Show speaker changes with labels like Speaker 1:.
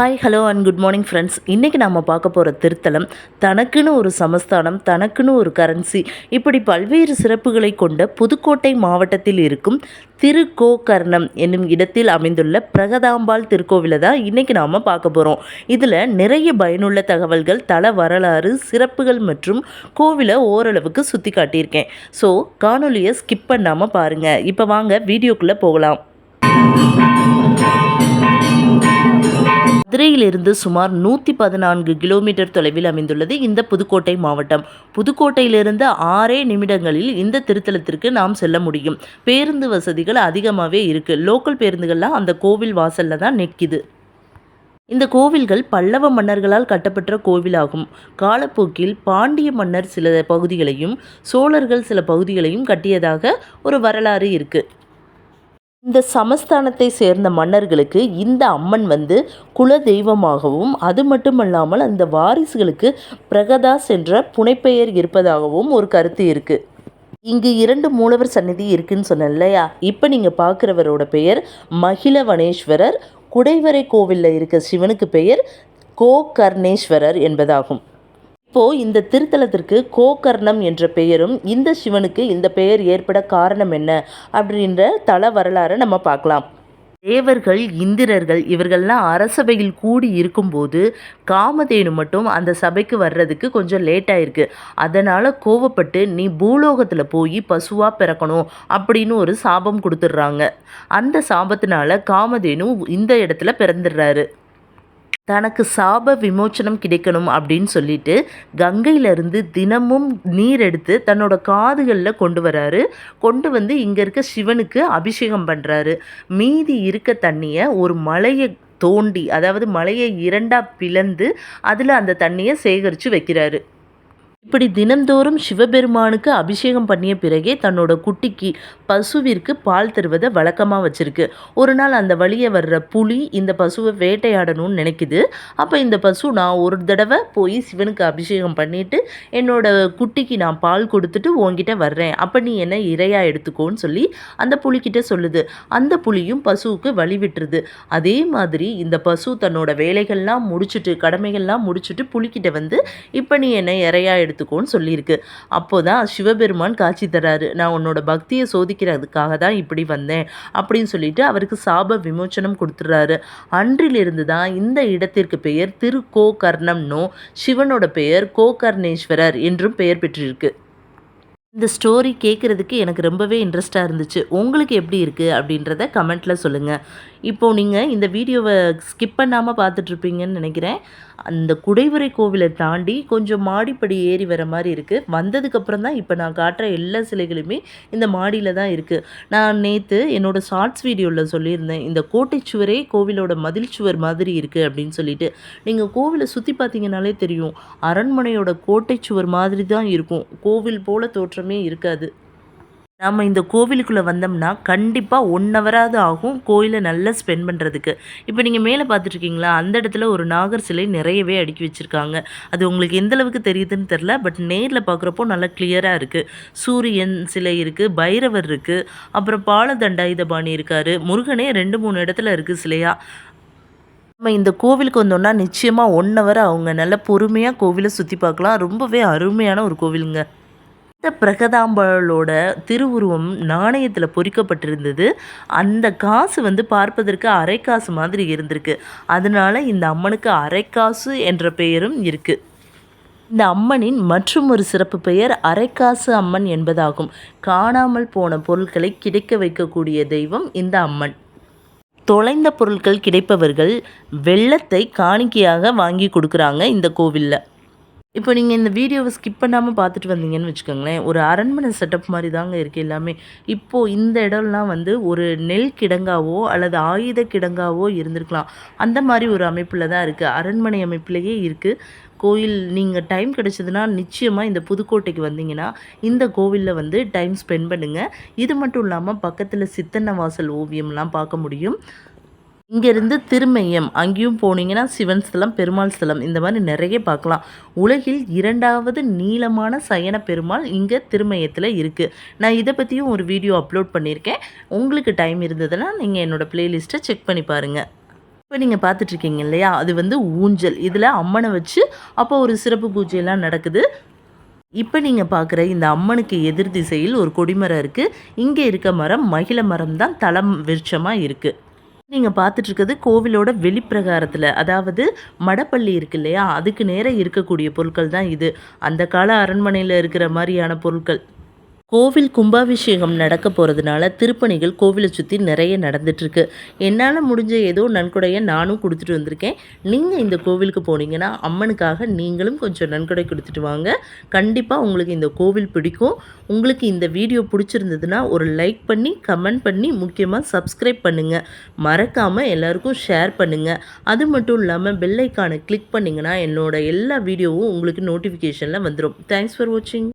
Speaker 1: Hi hello and good morning friends இன்றைக்கி நாம் பார்க்க போகிற திருத்தலம் தனக்குன்னு ஒரு சமஸ்தானம் தனக்குன்னு ஒரு கரன்சி இப்படி பல்வேறு சிறப்புகளை கொண்ட புதுக்கோட்டை மாவட்டத்தில் இருக்கும் திருக்கோகர்ணம் என்னும் இடத்தில் அமைந்துள்ள பிரகதாம்பாள் திருக்கோவிலை தான் இன்றைக்கி நாம் பார்க்க போகிறோம் இதில் நிறைய பயனுள்ள தகவல்கள் தல வரலாறு சிறப்புகள் மற்றும் கோவிலை ஓரளவுக்கு சுற்றி காட்டியிருக்கேன். ஸோ காணொலியை ஸ்கிப் பண்ணாமல் பாருங்கள் இப்போ வாங்க வீடியோக்குள்ளே போகலாம். மதுரையிலிருந்து சுமார் நூற்றி பதினான்கு கிலோமீட்டர் தொலைவில் அமைந்துள்ளது இந்த புதுக்கோட்டை மாவட்டம். புதுக்கோட்டையிலிருந்து ஆறே நிமிடங்களில் இந்த திருத்தலத்திற்கு நாம் செல்ல முடியும். பேருந்து வசதிகள் அதிகமாகவே இருக்குது லோக்கல் பேருந்துகள்லாம் அந்த கோவில் வாசலில் தான் நிற்கிது இந்த கோவில்கள் பல்லவ மன்னர்களால் கட்டப்பட்ட கோவிலாகும். காலப்போக்கில் பாண்டிய மன்னர் சில பகுதிகளையும் சோழர்கள் சில பகுதிகளையும் கட்டியதாக ஒரு வரலாறு இருக்குது இந்த சமஸ்தானத்தை சேர்ந்த மன்னர்களுக்கு இந்த அம்மன் வந்து குல தெய்வமாகவும் அது மட்டுமல்லாமல் அந்த வாரிசுகளுக்கு பிரகதாஸ் என்ற புனைப்பெயர் இருப்பதாகவும் ஒரு கருத்து இருக்குது இங்கு இரண்டு மூலவர் சந்நிதி இருக்குன்னு சொன்னேன் இல்லையா? இப்போ நீங்கள் பார்க்குறவரோட பெயர் மகிழவனேஸ்வரர் குடைவரை கோவிலில் இருக்க சிவனுக்கு பெயர் கோகர்ணேஸ்வரர் என்பதாகும். இப்போது இந்த திருத்தலத்திற்கு கோகர்ணம் என்ற பெயரும் இந்த சிவனுக்கு இந்த பெயர் ஏற்பட காரணம் என்ன அப்படின்ற தல வரலாறை நம்ம பார்க்கலாம். தேவர்கள் இந்திரர்கள் இவர்கள்லாம் அரசபையில் கூடி இருக்கும்போது காமதேனு மட்டும் அந்த சபைக்கு வர்றதுக்கு கொஞ்சம் லேட் ஆயிருக்கு. அதனால் கோவப்பட்டு நீ பூலோகத்தில் போய் பசுவாக பிறக்கணும் அப்படின்னு ஒரு சாபம் கொடுத்துட்றாங்க. அந்த சாபத்தினால காமதேனு இந்த இடத்துல பிறந்துடுறாரு. தனக்கு சாப விமோச்சனம் கிடைக்கணும் அப்படின்னு சொல்லிட்டு கங்கையிலிருந்து தினமும் நீர் எடுத்து தன்னோட காதுகளில் கொண்டு வராரு. கொண்டு வந்து இங்கே இருக்க சிவனுக்கு அபிஷேகம் பண்ணுறாரு மீதி இருக்க தண்ணியை ஒரு மலையை தோண்டி அதாவது மலையை இரண்டாக பிளந்து அதில் அந்த தண்ணியை சேகரித்து வைக்கிறாரு. இப்படி தினந்தோறும் சிவபெருமானுக்கு அபிஷேகம் பண்ணிய பிறகே தன்னோட குட்டிக்கு பசுவிற்கு பால் தருவதை வழக்கமாக வச்சுருக்கு. ஒரு நாள் அந்த வழியை வர்ற புலி இந்த பசுவை வேட்டையாடணும்னு நினைக்குது. அப்போ இந்த பசு நான் ஒரு தடவை போய் சிவனுக்கு அபிஷேகம் பண்ணிவிட்டு என்னோட குட்டிக்கு நான் பால் கொடுத்துட்டு உங்ககிட்ட வர்றேன். அப்போ நீ என்ன இரையாக எடுத்துக்கோன்னு சொல்லி அந்த புலிக்கிட்ட சொல்லுது. அந்த புலியும் பசுவுக்கு வழி விட்டுருது. அதே மாதிரி இந்த பசு தன்னோட வேலைகள்லாம் முடிச்சுட்டு கடமைகள்லாம் முடிச்சுட்டு புலிக்கிட்ட வந்து இப்போ நீ என்ன இரையாக எடுத்துக்கோன்னு சொல்லியிருக்கு. அப்போ தான் சிவபெருமான் காட்சி தராரு. நான் உன்னோட பக்தியை சோதிக்கிறதுக்காக தான் இப்படி வந்தேன் அப்படின்னு சொல்லிட்டு அவருக்கு சாப விமோச்சனம் கொடுத்துட்றாரு அன்றிலிருந்து தான் இந்த இடத்திற்கு பெயர் திருக்கோகர்ணம்னோ சிவனோட பெயர் கோகர்ணேஸ்வரர் என்றும் பெயர் பெற்றிருக்கு. இந்த ஸ்டோரி கேட்குறதுக்கு எனக்கு ரொம்பவே இன்ட்ரெஸ்ட்டாக இருந்துச்சு. உங்களுக்கு எப்படி இருக்குது அப்படின்றத கமெண்ட்டில் சொல்லுங்கள் இப்போது நீங்கள் இந்த வீடியோவை ஸ்கிப் பண்ணாமல் பார்த்துட்ருப்பீங்கன்னு நினைக்கிறேன். அந்த குடைவரை கோவிலை தாண்டி கொஞ்சம் மாடிப்படி ஏறி வர மாதிரி இருக்குது வந்ததுக்கப்புறம் தான் இப்போ நான் காட்டுற எல்லா சிலைகளுமே இந்த மாடியில் தான் இருக்குது நான் நேற்று என்னோடய ஷார்ட்ஸ் வீடியோவில் சொல்லியிருந்தேன். இந்த கோட்டைச்சுவரே கோவிலோட மதில் சுவர் மாதிரி இருக்குது அப்படின்னு சொல்லிட்டு. நீங்கள் கோவிலை சுற்றி பார்த்தீங்கனாலே தெரியும். அரண்மனையோட கோட்டைச்சுவர் மாதிரி தான் இருக்கும். கோவில் போல தோற்றமே இருக்காது. நம்ம இந்த கோவிலுக்குள்ளே வந்தோம்னா கண்டிப்பாக ஒன் ஹவராவது ஆகும் கோயிலை நல்லா ஸ்பெண்ட் பண்ணுறதுக்கு இப்போ நீங்கள் மேலே பார்த்துட்ருக்கீங்களா அந்த இடத்துல ஒரு நாகர் சிலை நிறையவே அடுக்கி வச்சுருக்காங்க. அது உங்களுக்கு எந்த அளவுக்கு தெரியுதுன்னு தெரில பட் நேரில் பார்க்குறப்போ நல்லா கிளியராக இருக்குது சூரியன் சிலை இருக்குது பைரவர் இருக்குது அப்புறம் பாலதண்டாயுதபாணி இருக்கார். முருகனே ரெண்டு மூணு இடத்துல இருக்குது சிலையாக நம்ம இந்த கோவிலுக்கு வந்தோம்னா நிச்சயமாக ஒன் ஹவர் அவங்க நல்ல பொறுமையாக கோவிலை சுற்றி பார்க்கலாம். ரொம்பவே அருமையான ஒரு கோவிலுங்க. இந்த பிரகதாம்பாளோட திருவுருவம் நாணயத்தில் பொறிக்கப்பட்டிருந்தது. அந்த காசு வந்து பார்ப்பதற்கு அரைக்காசு மாதிரி இருந்திருக்கு. அதனால இந்த அம்மனுக்கு அரைக்காசு என்ற பெயரும் இருக்குது இந்த அம்மனின் மற்றும் ஒரு சிறப்பு பெயர் அரைக்காசு அம்மன் என்பதாகும். காணாமல் போன பொருட்களை கிடைக்க வைக்கக்கூடிய தெய்வம் இந்த அம்மன். தொலைந்த பொருட்கள் கிடைப்பவர்கள் வெள்ளத்தை காணிக்கையாக வாங்கி கொடுக்குறாங்க இந்த கோவிலில். இப்போ நீங்கள் இந்த வீடியோவை ஸ்கிப் பண்ணாமல் பார்த்துட்டு வந்தீங்கன்னு வச்சுக்கோங்களேன் ஒரு அரண்மனை செட்டப் மாதிரி தாங்க இருக்குது எல்லாமே. இப்போது இந்த இடம்லாம் வந்து ஒரு நெல் கிடங்காவோ அல்லது ஆயுத கிடங்காவோ இருந்திருக்கலாம். அந்த மாதிரி ஒரு அமைப்பில் தான் இருக்குது அரண்மனை அமைப்பிலேயே இருக்குது கோயில் நீங்கள் டைம் கிடச்சதுன்னா நிச்சயமாக இந்த புதுக்கோட்டைக்கு வந்தீங்கன்னா இந்த கோவிலில் வந்து டைம் ஸ்பெண்ட் பண்ணுங்கள் இது மட்டும் இல்லாமல் பக்கத்தில் சித்தன்ன வாசல் ஓவியம்லாம் பார்க்க முடியும். இங்கேருந்து திருமயம் அங்கேயும் போனீங்கன்னா சிவன் ஸ்தலம் பெருமாள் ஸ்தலம் இந்த மாதிரி நிறைய பார்க்கலாம். உலகில் இரண்டாவது நீளமான சயன பெருமாள் இங்கே திருமயத்தில் இருக்குது நான் இதை பற்றியும் ஒரு வீடியோ அப்லோட் பண்ணியிருக்கேன். உங்களுக்கு டைம் இருந்ததுன்னா நீங்கள் என்னோடய ப்ளேலிஸ்ட்டை செக் பண்ணி பாருங்கள் இப்போ நீங்கள் பார்த்துட்ருக்கீங்க இல்லையா? அது வந்து ஊஞ்சல். இதில் அம்மனை வச்சு அப்போ ஒரு சிறப்பு பூஜையெல்லாம் நடக்குது. இப்போ நீங்கள் பார்க்குற இந்த அம்மனுக்கு எதிர் திசையில் ஒரு கொடிமரம் இருக்குது இங்கே இருக்க மரம் மகிழ மரம் தான் தளம் விருட்சமாக இருக்குது நீங்கள் பார்த்துட்ருக்கிறது கோவிலோட வெளிப்பிரகாரத்தில். அதாவது மடப்பள்ளி இருக்கு இல்லையா அதுக்கு நேராக இருக்கக்கூடிய பொருட்கள் தான் இது. அந்த கால அரண்மனையில் இருக்கிற மாதிரியான பொருட்கள். கோவில் கும்பாபிஷேகம் நடக்க போகிறதுனால திருப்பணிகள் கோவிலை சுற்றி நிறைய நடந்துட்டுருக்கு. என்னால் முடிஞ்ச ஏதோ நன்கொடையை நானும் கொடுத்துட்டு வந்திருக்கேன். நீங்கள் இந்த கோவிலுக்கு போனீங்கன்னா அம்மனுக்காக நீங்களும் கொஞ்சம் நன்கொடை கொடுத்துட்டு வாங்க. கண்டிப்பாக உங்களுக்கு இந்த கோவில் பிடிக்கும். உங்களுக்கு இந்த வீடியோ பிடிச்சிருந்ததுன்னா ஒரு லைக் பண்ணி கமெண்ட் பண்ணி முக்கியமாக சப்ஸ்கிரைப் பண்ணுங்கள் மறக்காமல் எல்லாருக்கும் ஷேர் பண்ணுங்கள் அது மட்டும் இல்லாமல் பெல்லைக்கானை கிளிக் பண்ணிங்கன்னா என்னோடய எல்லா வீடியோவும் உங்களுக்கு நோட்டிஃபிகேஷனில் வந்துடும் தேங்க்ஸ் ஃபார் வாட்சிங்